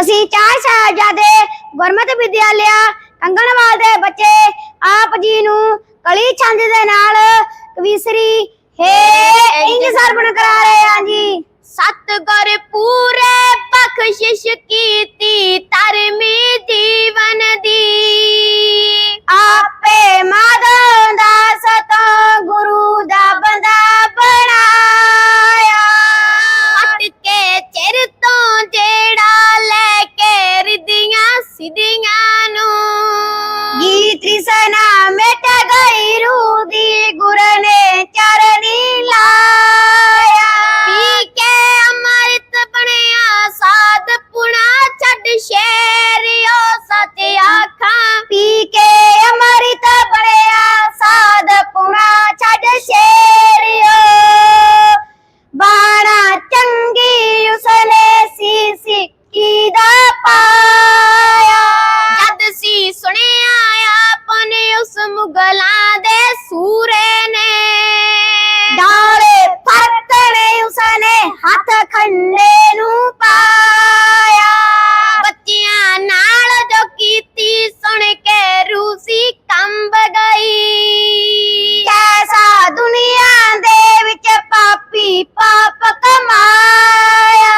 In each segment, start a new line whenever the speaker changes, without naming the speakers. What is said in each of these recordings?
ਅਸੀਂ ਚਾਰ ਸਾਹਿਬਜ਼ਾਦੇ ਗੁਰਮਤਿ ਵਿਦਿਆਲਿਆ ਕੰਗਣਵਾਲ ਦੇ ਬੱਚੇ ਆਪ ਜੀ ਨੂੰ ਕਲੀ ਛੰਦ ਦੇ ਨਾਲ ਕਵੀਸਰੀ ਹੇ ਇੰਜ ਸਰਵਣ ਕਰਾ ਰਹੇ ਹਾਂ ਜੀ।
ਸਤ ਗੁਰ ਪੂਰੇ ਬਖਸ਼ਿਸ਼ ਕੀਤੀ, ਧਰਮੀ ਜੀਵਨ ਦੀ। ਸੂਰੇ ਨੇ
ਡਾਲੇ ਫਰਕਣੇ ਉਸਨੇ ਹੱਥ ਖੰਡੇ ਨੂੰ ਪਾਇਆ
ਬੱਚਿਆਂ ਨਾਲ ਜੋ ਕੀਤੀ ਸੁਣ ਕੇ ਰੂਸੀ ਕੰਬ ਗਈ
ਕੈਸਾ ਦੁਨੀਆ ਦੇ ਵਿੱਚ ਪਾਪੀ ਪਾਪ ਕਮਾਇਆ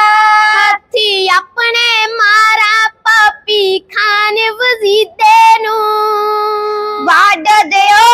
ਹੱਥੀ ਆਪਣੇ ਮਾਰਾ ਪਾਪੀ ਖਾਨ ਵਜ਼ੀਦੇ ਨੂੰ
ਵਾੜ ਦਿਓ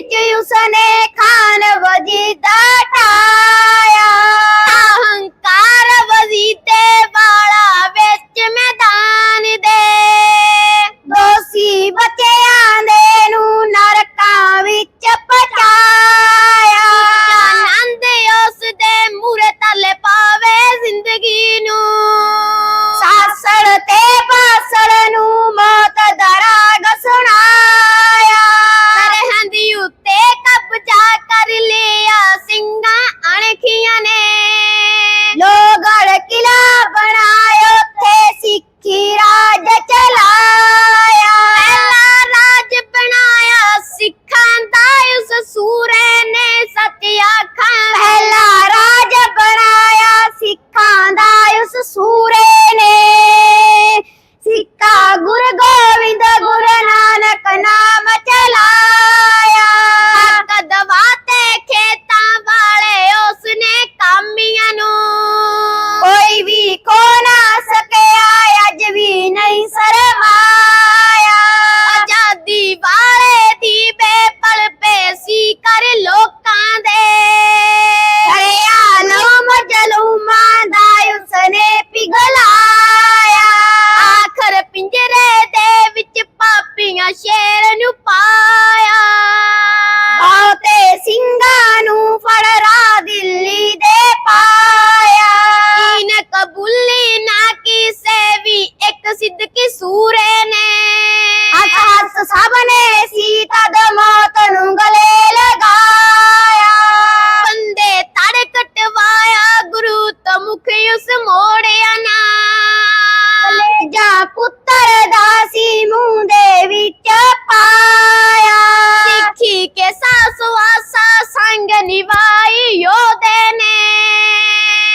Sonic, you Sonic,
ha! ਪੁੱਤਰ ਦਾ ਸੀ ਮੂੰਹ ਦੇ ਵਿੱਚ ਪਾਇਆ।
ਸਿੱਖੀ ਕੇ ਸਾਸ ਵਾਸਾ ਸੰਗ ਨਿਵਾਈ ਯੋਧੇ ਨੇ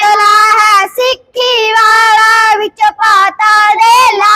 ਤਲਾ ਹੈ ਸਿੱਖੀ ਵਾਲਾ ਵਿੱਚ ਪਾਤਾ ਦੇ ਲਾ